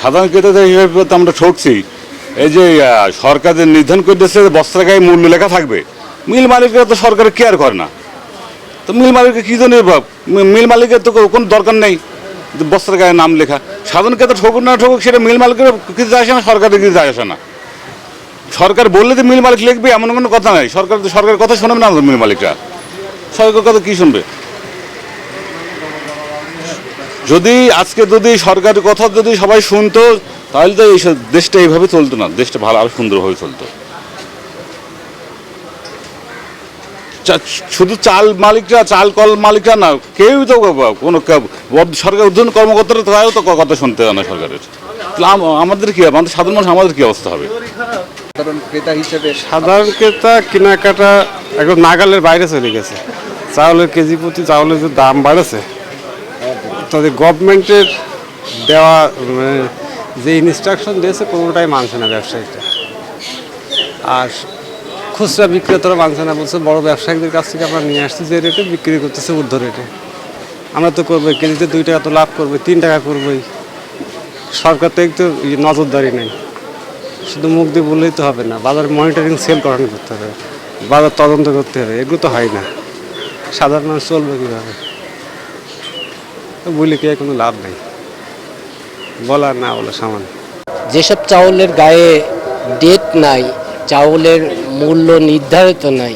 সাধারণ ক্রেতাদের হিসেবে তো আমরা ঠকছি। এই যে সরকার যে নির্ধারণ করে দিচ্ছে বস্ত্রের গায়ে মূল্য লেখা থাকবে। মিল মালিকরা তো সরকার কেয়ার করে না। তো মিল মালিকের কী জন্য? মিল মালিকের তো কোনো দরকার নেই বস্ত্রের গায়ে নাম লেখা। সাধারণ ক্ষেত্রে ঠকুক না ঠকুক, সেটা মিল মালিকের কিছু যায় আসে না, সরকারের কিছু যায় আসে না। সরকার বললে যে মিল মালিক লিখবে, এমন কোনো কথা নাই। সরকার তো সরকারের কথা শুনবে না মিল মালিকরা। সরকারের কথা কী শুনবে? যদি আজকে যদি সরকারের কথা যদি সবাই শুনতো তাহলে তো এই সব- দেশটা এইভাবে চলতো না দেশটা ভালো আরও সুন্দরভাবে চলতো। চা- শুধু চাল মালিকরা চাল কল মালিকরা না কেউই তো কোনো সরকার উদ্যোগ কর্মকর্তারা তারাও তো কথা শুনতে না সরকারের। আমাদের কি হবে? আমাদের সাধারণ মানুষ আমাদের কি অবস্থা হবে? সাধারণ ক্রেতা হিসেবে সাধারণ ক্রেতা কেনাকাটা একদম নাগালের বাইরে চলে গেছে। চাউলের কেজি প্রতি চাউলের যে দাম বাড়েছে তাদের গভর্নমেন্টের দেওয়া মানে যে ইনস্ট্রাকশন দিয়েছে, কোনোটাই মানছে না ব্যবসায়ীটা আর খুচরা বিক্রেতারা মানছে না, বলছে বড় ব্যবসায়ীদের কাছ থেকে আমরা নিয়ে আসছি যে রেটে বিক্রি করতেছে ঊর্ধ্ব রেটে আমরা তো করব কেজিতে দুই টাকা তো লাভ করব, তিন টাকা করবোই। সরকার তো একটু নজরদারি নেই। শুধু মুখ দিয়ে বললেই তো হবে না, বাজার মনিটরিং সেল করানো করতে হবে। বাজার তদন্ত করতে হবে, এগুলো তো হয় না। সাধারণ মানুষ চলবে কীভাবে? তো কি, কোনো লাভ নেই। বলার না বলা সামান যেসব চাউলের গায়ে ডেট নাই, চাউলের মূল্য নির্ধারিত নাই,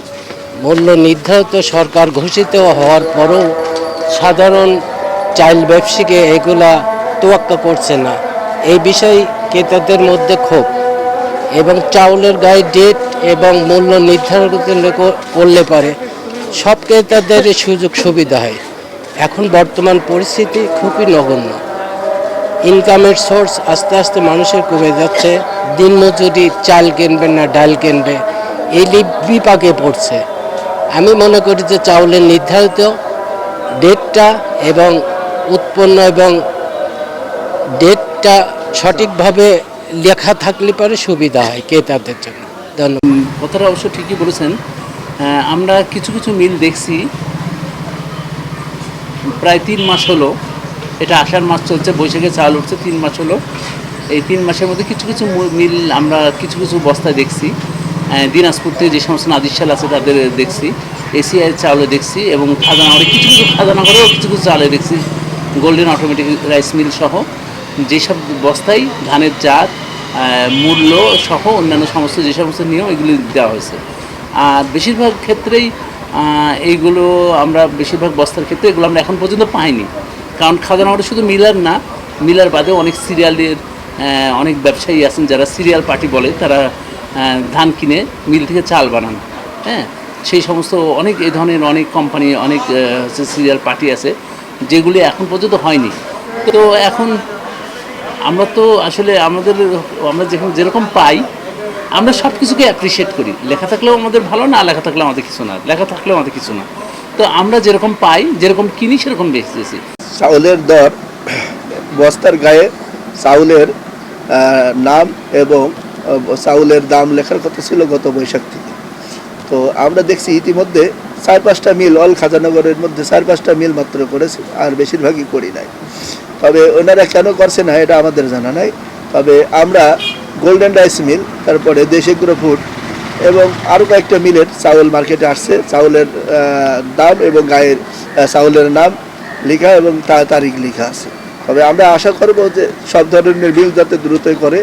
মূল্য নির্ধারিত সরকার ঘোষিত হওয়ার পরও সাধারণ চাইল্ড ব্যবসায়ীকে এগুলা তোয়াক্কা করছে না। এই বিষয়ে ক্রেতাদের মধ্যে ক্ষোভ। এবং চাউলের গায়ে ডেট এবং মূল্য নির্ধারণ করলে পারে সব ক্রেতাদের সুযোগ সুবিধা হয়। এখন বর্তমান পরিস্থিতি খুবই নগণ্য। ইনকামের সোর্স আস্তে আস্তে মানুষের কমে যাচ্ছে। দিনমজুরি চাল কিনবে না ডাল কিনবে, এই বিপাকে পড়ছে। আমি মনে করি যে চাউলের নির্ধারিত ডেটটা এবং উৎপন্ন এবং ডেটটা সঠিকভাবে লেখা থাকলে পরে সুবিধা হয় ক্রেতাদের জন্য। ধন্যবাদ। কথাটা অবশ্য ঠিকই বলেছেন। আমরা কিছু কিছু মিল দেখছি। প্রায় তিন মাস হলো, এটা আষাঢ় মাস চলছে, বৈশাখে চাল উঠছে, তিন মাস হলো। এই তিন মাসের মধ্যে কিছু কিছু মিল আমরা কিছু কিছু বস্তায় দেখছি দিনাজপুর থেকে যে সমস্ত নাদিশাল আছে তাদের দেখছি, এসিআই চাউলে দেখছি এবং খাজানগরে কিছু কিছু খাজানগরেও কিছু কিছু চালে দেখছি গোল্ডেন অটোমেটিক রাইস মিল সহ। যেসব বস্তায় ধানের জাত মূল্য সহ অন্যান্য সমস্ত যে সমস্ত নিয়ম এগুলি দেওয়া হয়েছে। আর বেশিরভাগ ক্ষেত্রেই এইগুলো আমরা বেশিরভাগ বস্তার ক্ষেত্রে এগুলো আমরা এখন পর্যন্ত পাইনি। কারণ খাজানাগরে শুধু মিলার না, মিলার বাদে অনেক সিরিয়ালের অনেক ব্যবসায়ী আছেন যারা সিরিয়াল পার্টি বলে, তারা ধান কিনে মিল থেকে চাল বানান। হ্যাঁ সেই সমস্ত অনেক এ ধরনের অনেক কোম্পানি অনেক সিরিয়াল পার্টি আছে, যেগুলি এখন পর্যন্ত হয়নি। তো এখন আমরা তো আসলে আমাদের, আমরা যেরকম যেরকম পাই আমরা সব কিছুকে অ্যাপ্রিসিয়েট করি। লেখা থাকলেও আমাদের ভালো না, লেখা থাকলেও আমাদের কিছু না। লেখা থাকলেও আমাদের কিছু না। তো আমরা যেরকম পাই, যেরকম কিনি, সেরকম বেচতেছি। চাউলের দর, বস্তার গায়ে চাউলের নাম এবং চাউলের দাম লেখার কথা ছিল গত বৈশাখ থেকে। তো আমরা দেখছি ইতিমধ্যে চার পাঁচটা মিল, অল খাজানগরের মধ্যে চার পাঁচটা মিল মাত্র করেছে, আর বেশিরভাগই করি নাই। তবে ওনারা কেন করছে না, এটা আমাদের জানা নাই। তবে আমরা গোল্ডেন রাইস মিল তারপরে দেশে গুঁড়ো ফুড, এবং আরও কয়েকটা মিলের চাউল মার্কেটে আসছে। চাউলের দাম এবং গায়ের চাউলের নাম লেখা এবং তা তারিখ লেখা আছে। তবে আমরা আশা করব যে সব ধরনের বিল যাতে দ্রুতই করে,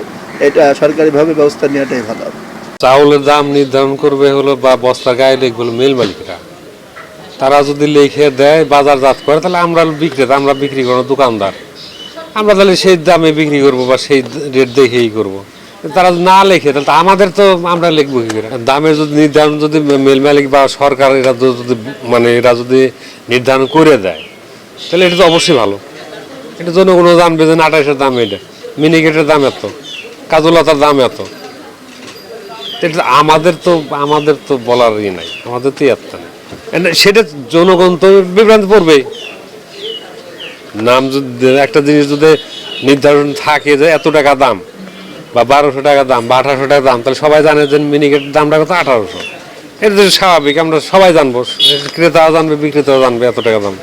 এটা সরকারিভাবে ব্যবস্থা নেওয়াটাই ভালো চাউলের দাম নির্ধারণ করবে হলো বা বস্তা গায়ে লিখবে মিল মালিকরা। তারা যদি লিখে দেয়, বাজারজাত করে, তাহলে আমরা বিক্রেতা, আমরা বিক্রি করব দোকানদার। আমরা তাহলে সেই দামে বিক্রি করব বা সেই রেট দেখেই করব। তারা না লেখে, তাহলে আমাদের তো আমরা লিখব কি করে? দামের যদি নির্ধারণ যদি মিল মালিক বা সরকার এরা যদি মানে এরা যদি নির্ধারণ করে দেয়, তাহলে এটা তো অবশ্যই ভালো। এটা জন্য জনগণও জানবে যে আঠাশের দাম এটা, মিনিকেটের দাম এত, কাজলতার দাম এত। এটা আমাদের তো আমাদের তো বলার ই নাই, আমাদের তো এত নাই। সেটা জনগণ তো বিভ্রান্ত পড়বেই নাম যদি, একটা জিনিস যদি নির্ধারণ থাকে যে এত টাকা দাম বা বারোশো টাকা দাম বা আঠারোশো টাকা দাম, তাহলে সবাই জানে যে মিনিকেটের দামটা কত? আঠারোশো। এটা তো স্বাভাবিক, আমরা সবাই জানব। ক্রেতাও জানবে, বিক্রেতাও জানবে এত টাকা দাম।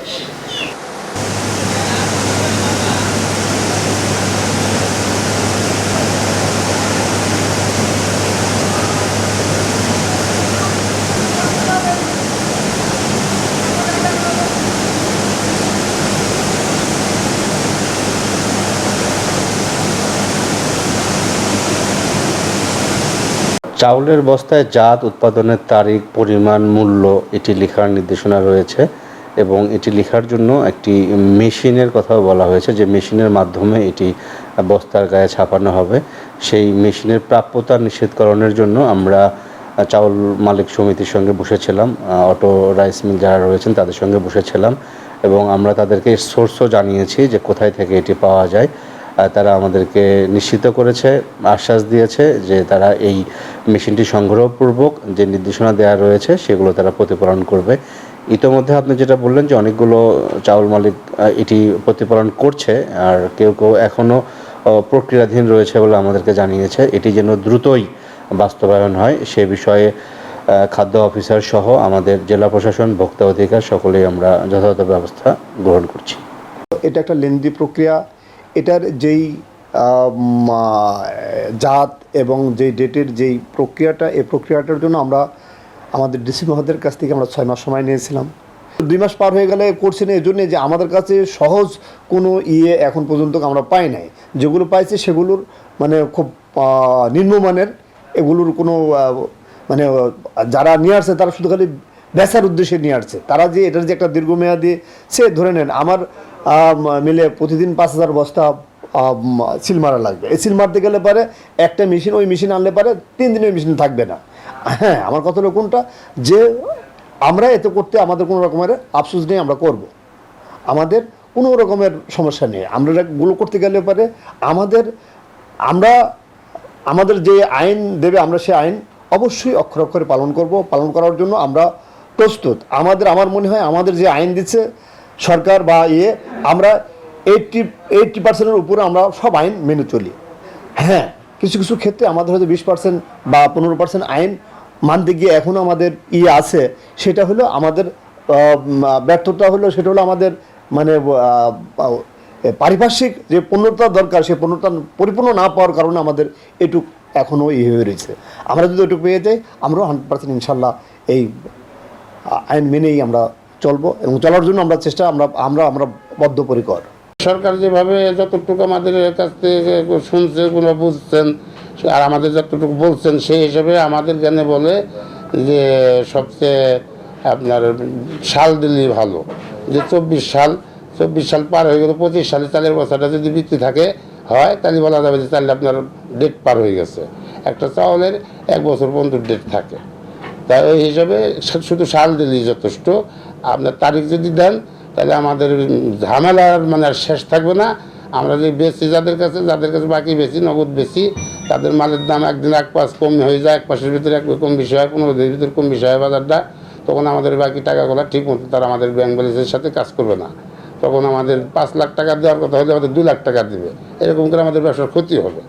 চাউলের বস্তায় জাত উৎপাদনের তারিখ, পরিমাণ, মূল্য এটি লেখার নির্দেশনা রয়েছে এবং এটি লেখার জন্য একটি মেশিনের কথাও বলা হয়েছে যে মেশিনের মাধ্যমে এটি বস্তার গায়ে ছাপানো হবে। সেই মেশিনের প্রাপ্যতা নিষেধকরণের জন্য আমরা চাউল মালিক সমিতির সঙ্গে বসেছিলাম, অটো রাইস মিল যারা রয়েছেন তাদের সঙ্গে বসেছিলাম এবং আমরা তাদেরকে সোর্সও জানিয়েছি যে কোথায় থেকে এটি পাওয়া যায়। তারা আমাদেরকে নিশ্চিত করেছে, আশ্বাস দিয়েছে যে তারা এই মেশিনটি সংগ্রহপূর্বক যে নির্দেশনা দেওয়া রয়েছে সেগুলো তারা প্রতিপালন করবে। ইতোমধ্যে আপনি যেটা বললেন যে অনেকগুলো চাউল মালিক এটি প্রতিপালন করছে আর কেউ কেউ এখনও প্রক্রিয়াধীন রয়েছে বলে আমাদেরকে জানিয়েছে। এটি যেন দ্রুতই বাস্তবায়ন হয় সে বিষয়ে খাদ্য অফিসার সহ আমাদের জেলা প্রশাসন, ভোক্তা অধিকার সকলেই আমরা যথাযথ ব্যবস্থা গ্রহণ করছি। এটা একটা লেন্দি প্রক্রিয়া। এটার যেই জাত এবং যে ডেটের যেই প্রক্রিয়াটা এই প্রক্রিয়াটার জন্য আমরা আমাদের ডিসি মহাদের কাছ থেকে আমরা ছয় মাস সময় নিয়েছিলাম। দুই মাস পার হয়ে গেলে করছি না এই জন্যে যে আমাদের কাছে সহজ কোনো ইয়ে এখন পর্যন্ত আমরা পাই নাই। যেগুলো পাইছি সেগুলোর মানে খুব নিম্নমানের এগুলোর কোনো মানে যারা নিয়ে আসছে তারা শুধু খালি বেচার উদ্দেশ্যে নিয়ে আসছে। তারা যে এটার যে একটা দীর্ঘমেয়াদী সে ধরে নেন আমার আম, মিলে প্রতিদিন পাঁচ হাজার বস্তা সিল মারা লাগবে। এই সিল মারতে গেলে পারে একটা মেশিন, ওই মেশিন আনলে পারে তিন দিন ওই মেশিন থাকবে না। হ্যাঁ আমার কথা হলো কোনটা? যে আমরা এতে করতে আমাদের কোনো রকমের আফসোস নেই, আমরা করব। আমাদের কোনো রকমের সমস্যা নেই। আমরা গুলো করতে গেলে পারে আমাদের, আমরা, আমাদের যে আইন দেবে, আমরা সে আইন অবশ্যই অক্ষর অক্ষরে পালন করব। পালন করার জন্য আমরা প্রস্তুত। আমাদের, আমার মনে হয় আমাদের যে আইন দিচ্ছে সরকার বা ইয়ে আমরা এইটটি এইটটি পার্সেন্টের উপরে আমরা সব আইন মেনে চলি। হ্যাঁ কিছু কিছু ক্ষেত্রে আমাদের হয়তো বিশ পার্সেন্ট বা পনেরো পার্সেন্ট আইন মানতে গিয়ে এখনও আমাদের ইয়ে আছে। সেটা হলো আমাদের ব্যর্থতা হলো, সেটা হলো আমাদের মানে পারিপার্শ্বিক যে পূর্ণতা দরকার সেই পূর্ণতা পরিপূর্ণ না পাওয়ার কারণে আমাদের এটুক এখনও ইয়ে হয়ে রয়েছে। আমরা যদি ওটুকু পেয়ে যাই, আমরাও হান্ড্রেড পার্সেন্ট ইনশাল্লাহ এই আইন মেনেই আমরা চলবো এবং চলার জন্য আমরা চেষ্টা, আমরা আমরা আমরা বদ্ধপরিকর। সরকার যেভাবে যতটুকু আমাদের কাছ থেকে শুনছে কোনো বুঝছেন, আর আমাদের যতটুকু বলছেন, সেই হিসাবে আমাদের জ্ঞানে বলে যে সবচেয়ে আপনার সাল দিলেই ভালো। যে চব্বিশ সাল চব্বিশ সাল পার হয়ে গেলে পঁচিশ সালে চালের বছরটা যদি বৃত্তি থাকে, হয়, তাহলে বলা যাবে যে তাহলে আপনার ডেট পার হয়ে গেছে। একটা চাউলের এক বছর পর্যন্ত ডেট থাকে। তাই ওই হিসাবে শুধু সাল দিলেই যথেষ্ট আপনার তারিখ যদি দেন, তাহলে আমাদের ঝামেলার মানে আর শেষ থাকবে না। আমরা যে বেশি যাদের কাছে যাদের কাছে বাকি বেশি নগদ বেশি তাদের মালের দাম একদিন এক পাশ কম হয়ে যায়, এক পাশের ভিতরে এক কম বেশি হয় পনেরো দিনের ভিতরে কম বেশি হয় বাজারটা, তখন আমাদের বাকি টাকাগুলো ঠিক মতো তারা আমাদের ব্যাংক ব্যালেন্সের সাথে কাজ করবে না। তখন আমাদের পাঁচ লাখ টাকা দেওয়ার কথা হলে আমাদের দু লাখ টাকা দেবে। এরকম করে আমাদের ব্যবসার ক্ষতি হবে।